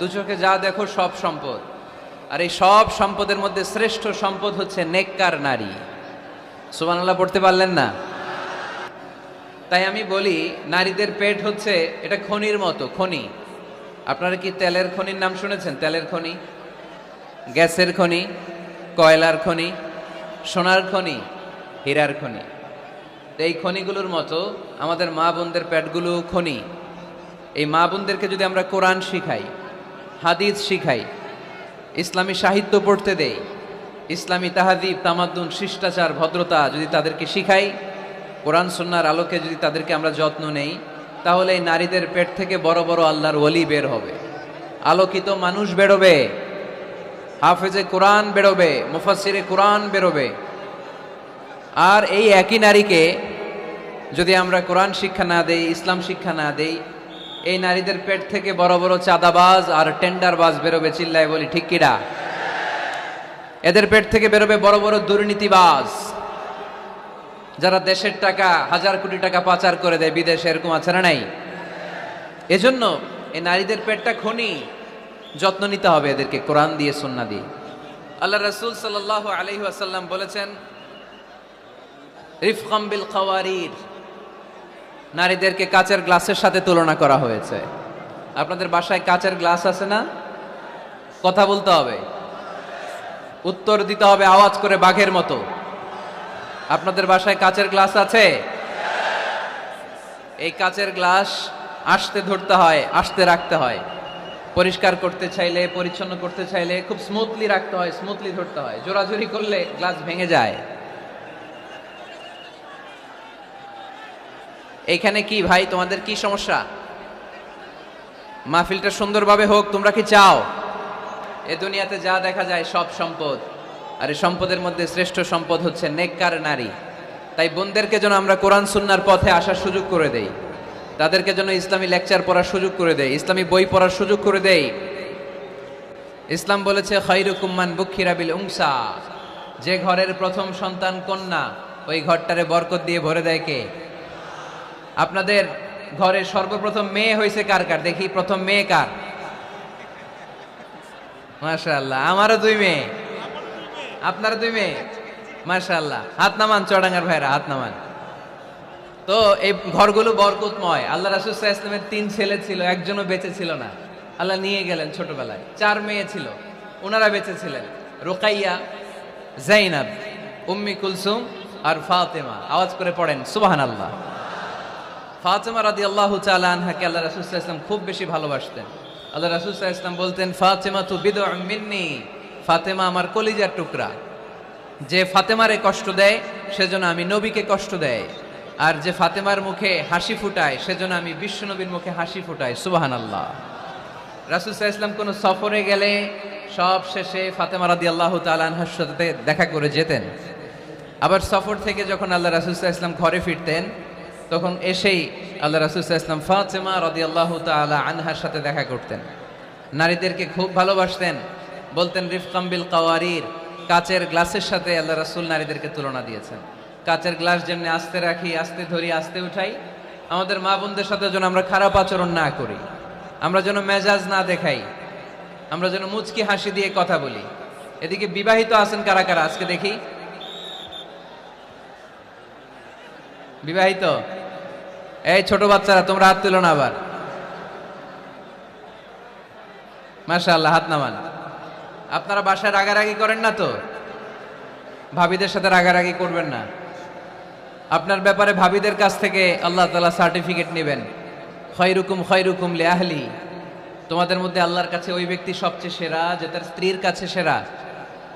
দু চোখে যা দেখো সব সম্পদ। আর এই সব সম্পদের মধ্যে শ্রেষ্ঠ সম্পদ হচ্ছে নেককার নারী। সুবহানাল্লাহ, পড়তে পারলেন না? তাই আমি বলি, নারীদের পেট হচ্ছে, এটা খনির মতো, খনি। আপনারা কি তেলের খনির নাম শুনেছেন? তেলের খনি? গ্যাসের খনি? কয়লার খনি? সোনার খনি? হীরার খনি? তো এই খনিগুলোর মতো আমাদের মা বোনদের পেটগুলো খনি। এই মা বোনদেরকে যদি আমরা কোরআন শিখাই হাদিস শিখাই। ইসলামী সাহিত্য পড়তে দেই। ইসলামী তাহাদিব, তামাদ্দুন, শিষ্টাচার, ভদ্রতা যদি তাদেরকে শিখাই, কোরআন সন্ন্যার আলোকে যদি তাদেরকে আমরা যত্ন নেই, তাহলে এই নারীদের পেট থেকে বড় বড় আল্লাহর ওলি বের হবে। আলোকিত মানুষ বেরোবে। হাফেজে কোরআন বেরোবে মুফাসিরে কোরআন বেরোবে। আর এই একই নারীকে যদি আমরা কোরআন শিক্ষা না দেই, ইসলাম শিক্ষা না দেই এই নারীদের পেট থেকে বড় বড় চাঁদাবাজ আর টেন্ডারবাজ বেরোবে চিল্লায় বলি, ঠিক কিরা এদের পেট থেকে বেরোবে বড় বড় দুর্নীতিবাজ। যারা দেশের টাকা, হাজার কোটি টাকা পাচার করে দেয়, বিদেশে এরকম আছে না নাই? এজন্য এই নারীদের পেটটা খনি, যত্ন নিতে হবে এদেরকে, কোরআন দিয়ে, সুন্না দিয়ে। আল্লাহ রসুল সাল্লাহ আলহি আসাল্লাম বলেছেন, রিফকাম বিল খাওয়ারির। নারীদেরকে কাচের গ্লাসের সাথে তুলনা করা হয়েছে। আপনাদের বাসায় কাচের গ্লাস আছে না? কথা বলতে হবে। উত্তর দিতে হবে আওয়াজ করে বাঘের মতো। আপনাদের বাসায় কাচের গ্লাস আছে? এই কাচের গ্লাস আসতে ধরতে হয়, আসতে রাখতে হয়। পরিষ্কার করতে চাইলে, পরিচ্ছন্ন করতে চাইলে খুব স্মুথলি রাখতে হয় স্মুথলি ধরতে হয়। জোরাজুরি করলে গ্লাস ভেঙে যায়। এইখানে কি ভাই, তোমাদের কি সমস্যা? মাহফিলটা সুন্দরভাবে হোক, তোমরা কি চাও? এ দুনিয়াতে যা দেখা যায় সব সম্পদ। আর এই সম্পদের মধ্যে শ্রেষ্ঠ সম্পদ হচ্ছে নেককার নারী। তাই বোনদেরকে যেন আমরা কোরআন সুন্নার পথে আসার সুযোগ করে দেই। তাদেরকে যেন ইসলামী লেকচার পড়ার সুযোগ করে দেয় ইসলামী বই পড়ার সুযোগ করে দেই। ইসলাম বলেছে খৈরুকুম্মান বুক্ষিরাবিল উংসা যে ঘরের প্রথম সন্তান কন্যা, ওই ঘরটারে বরকত দিয়ে ভরে দেয় কে? আপনাদের ঘরে সর্বপ্রথম মেয়ে হয়েছে কার কার? দেখি, প্রথম মেয়ে কার? মাশাআল্লাহ, আমারও দুই মেয়ে। আপনার দুই মেয়ে? মাশাআল্লাহ, হাত নামান চড়াঙ্গার ভাইরা, হাত নামান। তো এই ঘরগুলো বরকতময়। আল্লাহ রাসুল ইসলামের তিন ছেলে ছিল, একজনও বেঁচে ছিল না। আল্লাহ নিয়ে গেলেন ছোটবেলায়। চার মেয়ে ছিল, ওনারা বেঁচে ছিলেন। রোকাইয়া, জাইনাব, উম্মি কুলসুম আর ফাতেমা। আওয়াজ করে পড়েন সুবাহান আল্লাহ ফাতেমা রাদি আল্লাহ আনহাকে আল্লাহ রাসুল ইসলাম খুব বেশি ভালোবাসতেন। আল্লাহ রাসুল ইসলাম বলতেন ফাতেমা তু বিদ মিন্নি। ফাতেমা আমার কলিজার টুকরা। যে ফাতেমারে কষ্ট দেয়, সেজন্য আমি নবীকে কষ্ট দেয়। আর যে ফাতেমার মুখে হাসি ফুটায়, সেজন্য আমি বিশ্বনবীর মুখে হাসি ফুটাই। সুবাহান আল্লাহ রাসুল ইসলাম কোনো সফরে গেলে সব শেষে ফাতেমা রাদি আল্লাহ তালানহার সাথে দেখা করে যেতেন। আবার সফর থেকে যখন আল্লাহ রাসুল ইসলাম ঘরে ফিরতেন তখন এসেই আল্লাহ রাসুল ইসলাম ফাতেমা রাদি আল্লাহ তালা আনহার সাথে দেখা করতেন। নারীদেরকে খুব ভালোবাসতেন। বলতেন রিফকাম্বিল কাওয়ারির। কাচের গ্লাসের সাথে আল্লাহ রাসুল নারীদেরকে তুলনা দিয়েছেন। কাচের গ্লাস যেমনি আস্তে রাখি, আস্তে ধরি, আস্তে উঠাই, আমাদের মা বোনদের সাথে যেন আমরা খারাপ আচরণ না করি, আমরা যেন মেজাজ না দেখাই, আমরা যেন মুচকি হাসি দিয়ে কথা বলি। এদিকে বিবাহিত আছেন কারা কারা? আজকে দেখি। বিবাহিত? এই ছোট বাচ্চারা, তোমরা হাত তুলো না আবার। আল্লাহ হাত নামান। আপনারা বাসায় রাগারাগি করেন না তো? ভাবিদের সাথে রাগারাগি করবেন না। আপনার ব্যাপারে ভাবিদের কাছ থেকে আল্লাহ তালা সার্টিফিকেট নেবেন। খয়রুকুম খয়রুকুম লে আহলি তোমাদের মধ্যে আল্লাহর কাছে ওই ব্যক্তি সবচেয়ে সেরা, যে তার স্ত্রীর কাছে সেরা।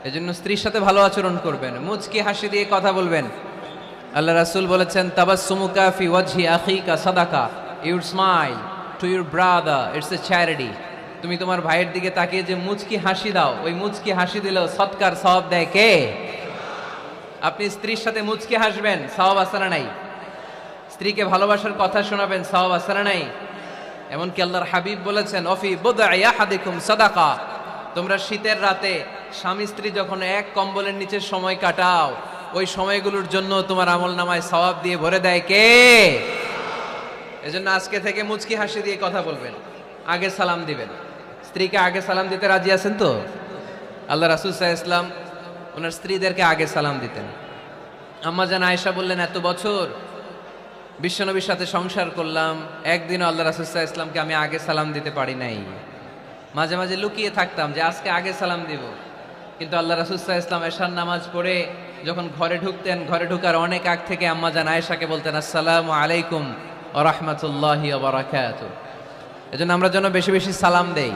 এজন্য স্ত্রীর সাথে ভালো আচরণ করবেন। মুচকি হাসি দিয়ে কথা বলবেন। আল্লাহ রাসুল বলেছেন to your brother it's a charity তুমি তোমার ভাইয়ের দিকে তাকিয়ে যে মুচকি হাসি দাও, ওই মুচকি হাসি দিলেও সৎকার সব দেয় কে? আপনি স্ত্রীর সাথে মুচকি হাসবেন, সওয়াব আসারা নাই? স্ত্রীকে ভালোবাসার কথা শোনাবেন, সওয়াব আসারা নাই? এমনকি আল্লাহর হাবিব বলেছেন, অফি হাদিকুম সাদাকা। তোমরা শীতের রাতে স্বামী স্ত্রী যখন এক কম্বলের নিচে সময় কাটাও ওই সময়গুলোর জন্য তোমার আমল নামায় সওয়াব দিয়ে ভরে দেয় কে? এজন্য আজকে থেকে মুচকি হাসি দিয়ে কথা বলবেন। আগে সালাম দিবেন। স্ত্রীকে আগে সালাম দিতে রাজি আছেন তো? আল্লাহ রাসুল সাহা ইসলাম ওনার স্ত্রীদেরকে আগে সালাম দিতেন। আম্মা জান আয়েশা বললেন, এত বছর বিশ্বনবীর সাথে সংসার করলাম, একদিনও আল্লাহ রাসুল সাহা ইসলামকে আমি আগে সালাম দিতে পারি নাই। মাঝে মাঝে লুকিয়ে থাকতাম যে, আজকে আগে সালাম দিব। কিন্তু আল্লাহ রাসুসাহ ইসলাম এশার নামাজ পড়ে যখন ঘরে ঢুকতেন, ঘরে ঢুকার অনেক আগ থেকে আম্মা জান আয়েশাকে বলতেন, আসসালামু আলাইকুম ও রহমতুল্লাহি এজন্য আমরা যেন বেশি বেশি সালাম দেই।